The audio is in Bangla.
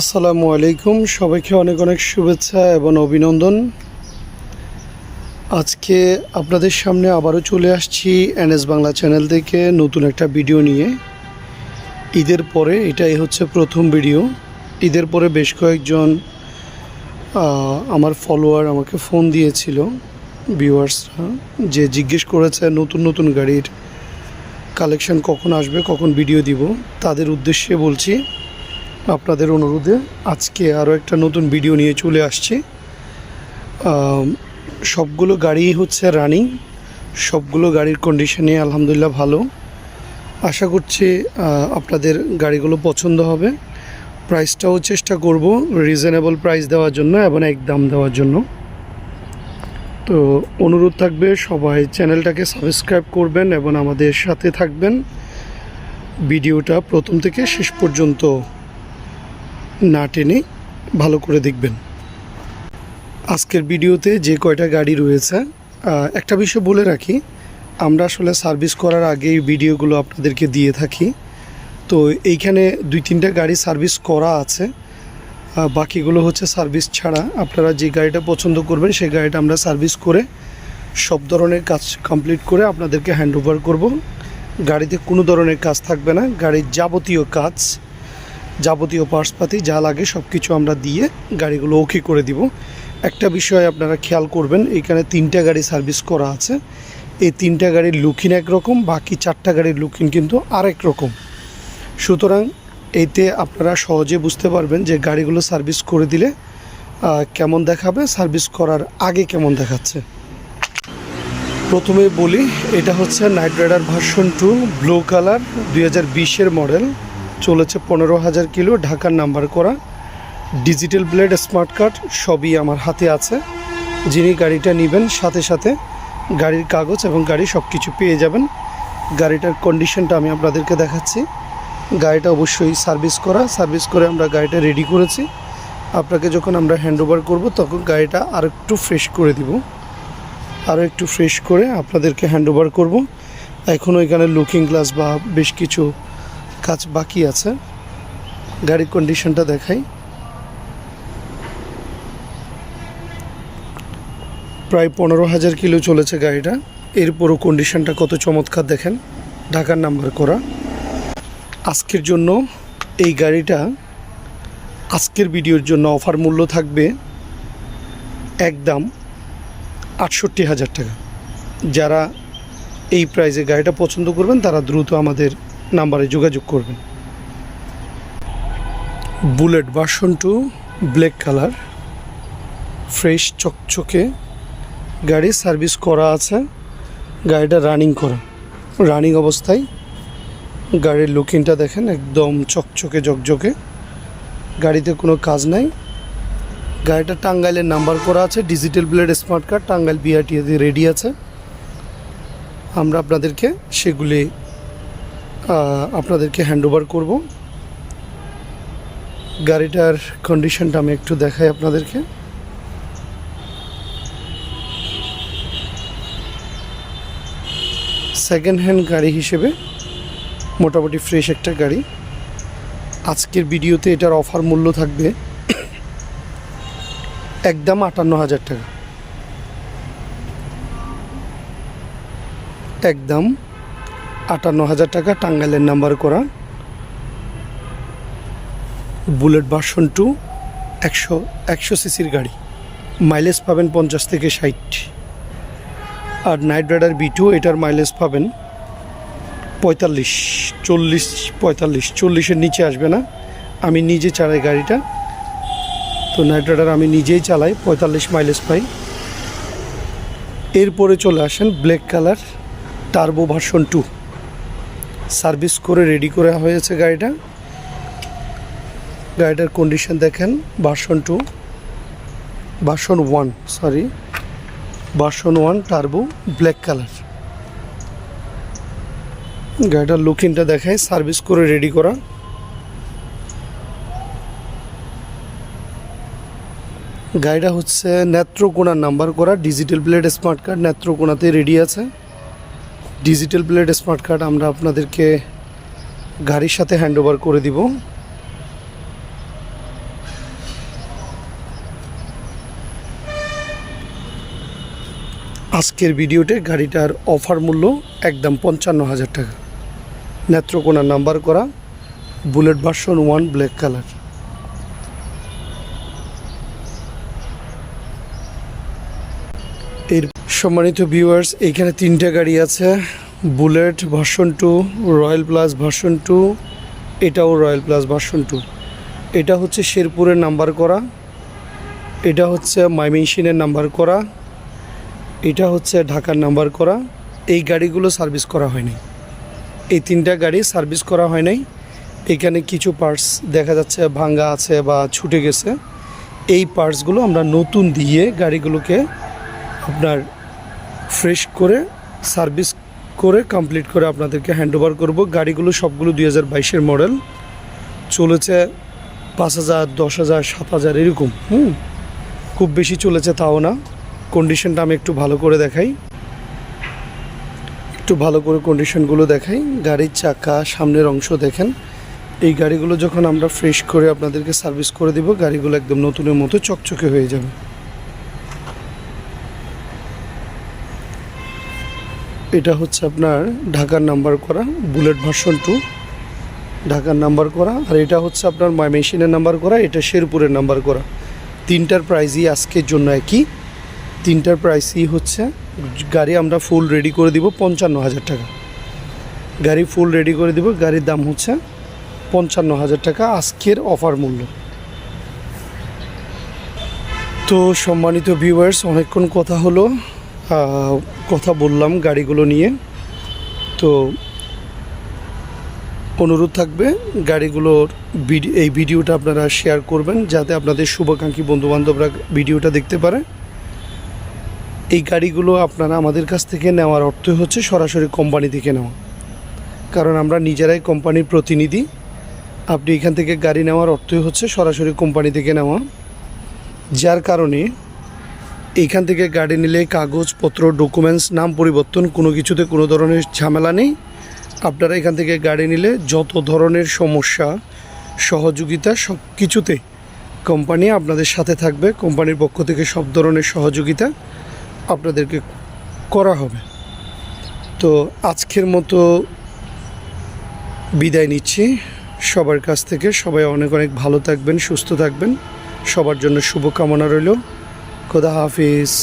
আসসালামু আলাইকুম। সবাইকে অনেক অনেক শুভেচ্ছা এবং অভিনন্দন। আজকে আপনাদের সামনে আবারও চলে আসছি এনএস বাংলা চ্যানেল থেকে নতুন একটা ভিডিও নিয়ে। ঈদের পরে এটাই হচ্ছে প্রথম ভিডিও। ঈদের পরে বেশ কয়েকজন আমার ফলোয়ার আমাকে ফোন দিয়েছিল ভিউয়ার্সরা যে জিজ্ঞেস করেছে নতুন নতুন গাড়ির কালেকশন কখন আসবে, কখন ভিডিও দিব। তাদের উদ্দেশ্যে বলছি আপনাদের অনুরোধে আজকে আরও একটা নতুন ভিডিও নিয়ে চলে আসছি। সবগুলো গাড়ি হচ্ছে রানিং সবগুলো গাড়ির কন্ডিশনে আলহামদুলিল্লাহ ভালো। আশা করছি আপনাদের গাড়িগুলো পছন্দ হবে। প্রাইসটাও চেষ্টা করব রিজনেবল প্রাইস দেওয়ার জন্য এবং এক দাম দেওয়ার জন্য। তো অনুরোধ থাকবে, সবাই চ্যানেলটাকে সাবস্ক্রাইব করবেন এবং আমাদের সাথে থাকবেন। ভিডিওটা প্রথম থেকে শেষ পর্যন্ত না টেনে ভালো করে দেখবেন। আজকের ভিডিওতে যে কয়টা গাড়ি রয়েছে একটা বিষয় বলে রাখি, আমরা আসলে সার্ভিস করার আগে এই ভিডিওগুলো আপনাদেরকে দিয়ে থাকি। তো এইখানে দুই তিনটা গাড়ি সার্ভিস করা আছে বাকিগুলো হচ্ছে সার্ভিস ছাড়া। আপনারা যে গাড়িটা পছন্দ করবেন, সেই গাড়িটা আমরা সার্ভিস করে সব ধরনের কাজ কমপ্লিট করে আপনাদেরকে হ্যান্ড ওভার করব। গাড়িতে কোনো ধরনের কাজ থাকবে না, গাড়ির যাবতীয় কাজ যাবতীয় পার্সপাতি যা লাগে সব কিছু আমরা দিয়ে গাড়িগুলো ওকে করে দিব। একটা বিষয় আপনারা খেয়াল করবেন এখানে তিনটা গাড়ি সার্ভিস করা আছে। এই তিনটা গাড়ির লুকিং একরকম, বাকি চারটা গাড়ির লুকিং কিন্তু আরেক রকম। সুতরাং এতে আপনারা সহজে বুঝতে পারবেন যে গাড়িগুলো সার্ভিস করে দিলে কেমন দেখাবে, সার্ভিস করার আগে কেমন দেখাচ্ছে। প্রথমে বলি, এটা হচ্ছে Knight Rider version two blue colour দুই হাজার বিশের মডেল চলেছে পনেরো হাজার কিলো, ঢাকার নাম্বার করা। ডিজিটাল ব্লেড, স্মার্ট কার্ড সবই আমার হাতে আছে। যিনি গাড়িটা নেবেন, সাথে সাথে গাড়ির কাগজ এবং গাড়ি সব কিছু পেয়ে যাবেন। গাড়িটার কন্ডিশনটা আমি আপনাদেরকে দেখাচ্ছি। গাড়িটা অবশ্যই সার্ভিস করা। সার্ভিস করে আমরা গাড়িটা রেডি করেছি। আপনাকে যখন আমরা হ্যান্ড ওভার করব, তখন গাড়িটা আর একটু ফ্রেশ করে দিব। আরও একটু ফ্রেশ করে আপনাদেরকে হ্যান্ড ওভার করব। এখনও এখানে লুকিং গ্লাস বা বেশ কিছু কাজ বাকি আছে। গাড়ির কন্ডিশনটা দেখাই। প্রায় পনেরো হাজার কিলো চলেছে গাড়িটা। এরপরও কন্ডিশনটা কত চমৎকার দেখেন। ঢাকার নাম্বার করা। আজকের জন্য এই গাড়িটা আজকের ভিডিওর জন্য অফার মূল্য থাকবে একদম আটষট্টি হাজার টাকা। যারা এই প্রাইজে গাড়িটা পছন্দ করবেন, তারা দ্রুত আমাদের নাম্বারে যোগাযোগ করবেন। Bullet version two, black colour, fresh চকচকে, গাড়ি সার্ভিস করা আছে, গাড়িটা রানিং করা। রানিং অবস্থায় গাড়ির লুকিংটা দেখেন একদম চকচকে ঝকঝকে গাড়িতে কোনো কাজ নাই। গাড়িটা টাঙ্গাইলের নাম্বার করা আছে, digital blade smart card, Tangail বিআরটিএতে ready আছে। আমরা আপনাদেরকে সেগুলি আপনাদেরকে হ্যান্ড ওভার করব। গাড়িটার কন্ডিশনটা আমি একটু দেখাই আপনাদেরকে। সেকেন্ড হ্যান্ড গাড়ি হিসেবে মোটামুটি ফ্রেশ একটা গাড়ি। আজকের ভিডিওতে এটার অফার মূল্য থাকবে একদম আটান্ন হাজার টাকা। একদম আটান্ন হাজার টাকা টাঙ্গাইলের নাম্বার করা। বুলেট ভার্সন টু, একশো একশো সিসির গাড়ি। মাইলেজ পাবেন পঞ্চাশ থেকে ষাট। আর নাইট রাইডার বি টু, এটার মাইলেজ পাবেন পঁয়তাল্লিশ, চল্লিশ, পঁয়তাল্লিশ। চল্লিশের নিচে আসবে না। আমি নিজে চালাই গাড়িটা। তো নাইট রাইডার আমি নিজেই চালাই, পঁয়তাল্লিশ মাইলেজ পাই। এরপরে চলে আসেন black colour turbo version two. Service করে রেডি করা হয়েছে গাড়িটা। গাড়িটার কন্ডিশন দেখেন version two version one sorry version one turbo black colour গাড়িটার লুকিংটা দেখায় সার্ভিস করে রেডি করা। গাড়িটা হচ্ছে নেত্রকোনার নাম্বার করা ডিজিটাল প্লেট স্মার্ট কার্ড নেত্রকোনাতে রেডি আছে। ডিজিটাল প্লেট স্মার্ট কার্ড আমরা আপনাদেরকে গাড়ির সাথে হ্যান্ডওভার করে দিব। আজকের ভিডিওতে গাড়িটার অফার মূল্য একদম পঞ্চান্ন হাজার টাকা। নেত্রকোনা নাম্বার করা, bullet version one black colour. এর সম্মানিত ভিউয়ার্স এখানে তিনটা গাড়ি আছে। Bullet version two royal plus version two এটাও রয়্যাল প্লাস ভার্সন টু এটা হচ্ছে শেরপুরের নাম্বার করা। এটা হচ্ছে মাইমেনসিনের নাম্বার করা। এটা হচ্ছে ঢাকার নাম্বার করা। এই গাড়িগুলো সার্ভিস করা হয়নি এই তিনটা গাড়ি সার্ভিস করা হয় নাই। এখানে কিছু পার্টস দেখা যাচ্ছে ভাঙ্গা আছে বা ছুটে গেছে। এই পার্টসগুলো আমরা নতুন দিয়ে গাড়িগুলোকে আপনার ফ্রেশ করে সার্ভিস করে কমপ্লিট করে আপনাদেরকে হ্যান্ড ওভার করব। গাড়িগুলো সবগুলো দুই হাজার বাইশের মডেল চলেছে পাঁচ হাজার, দশ হাজার, সাত হাজার, এরকম, হুম? খুব বেশি চলেছে তাও না। কন্ডিশনটা আমি একটু ভালো করে দেখাই। একটু ভালো করে কন্ডিশনগুলো দেখাই। গাড়ির চাকা, সামনের অংশ দেখেন। এই গাড়িগুলো যখন আমরা ফ্রেশ করে আপনাদেরকে সার্ভিস করে দিব, গাড়িগুলো একদম নতুনের মতো চকচকে হয়ে যাবে। এটা হচ্ছে আপনার ঢাকার নাম্বার করা, বুলেট ভার্সন টু ঢাকার নাম্বার করা, আর এটা হচ্ছে আপনার মাই মেশিনের নাম্বার করা, এটা শেরপুরের নাম্বার করা। তিনটার প্রাইসই আজকের জন্য একই। তিনটার প্রাইসই হচ্ছে, গাড়ি আমরা ফুল রেডি করে দিব পঞ্চান্ন হাজার টাকা। গাড়ি ফুল রেডি করে দিব, গাড়ির দাম হচ্ছে পঞ্চান্ন হাজার টাকা আজকের অফার মূল্য। তো সম্মানিত ভিউয়ার্স অনেকক্ষণ কথা হলো। কথা বললাম গাড়িগুলো নিয়ে। তো অনুরোধ থাকবে গাড়িগুলোর এই ভিডিওটা আপনারা শেয়ার করবেন যাতে আপনাদের শুভাকাঙ্ক্ষী বন্ধুবান্ধবরা ভিডিওটা দেখতে পারে। এই গাড়িগুলো আপনারা আমাদের কাছ থেকে নেওয়ার অর্থ হচ্ছে সরাসরি কোম্পানি থেকে নেওয়া। কারণ আমরা নিজেরাই কোম্পানির প্রতিনিধি। আপনি এখান থেকে গাড়ি নেওয়ার অর্থই হচ্ছে সরাসরি কোম্পানি থেকে নেওয়া। যার কারণে এইখান থেকে গাড়ি নিলে কাগজপত্র ডকুমেন্টস নাম পরিবর্তন, কোনো কিছুতে কোনো ধরনের ঝামেলা নেই। আপনারা এখান থেকে গাড়ি নিলে যত ধরনের সমস্যা, সহযোগিতা, সব কিছুতে কোম্পানি আপনাদের সাথে থাকবে। কোম্পানির পক্ষ থেকে সব ধরনের সহযোগিতা আপনাদেরকে করা হবে। তো আজকের মতো বিদায় নিচ্ছি। সবার কাছ থেকে সবাই অনেক অনেক ভালো থাকবেন, সুস্থ থাকবেন। সবার জন্য শুভকামনা রইল। খুদা হাফিজ।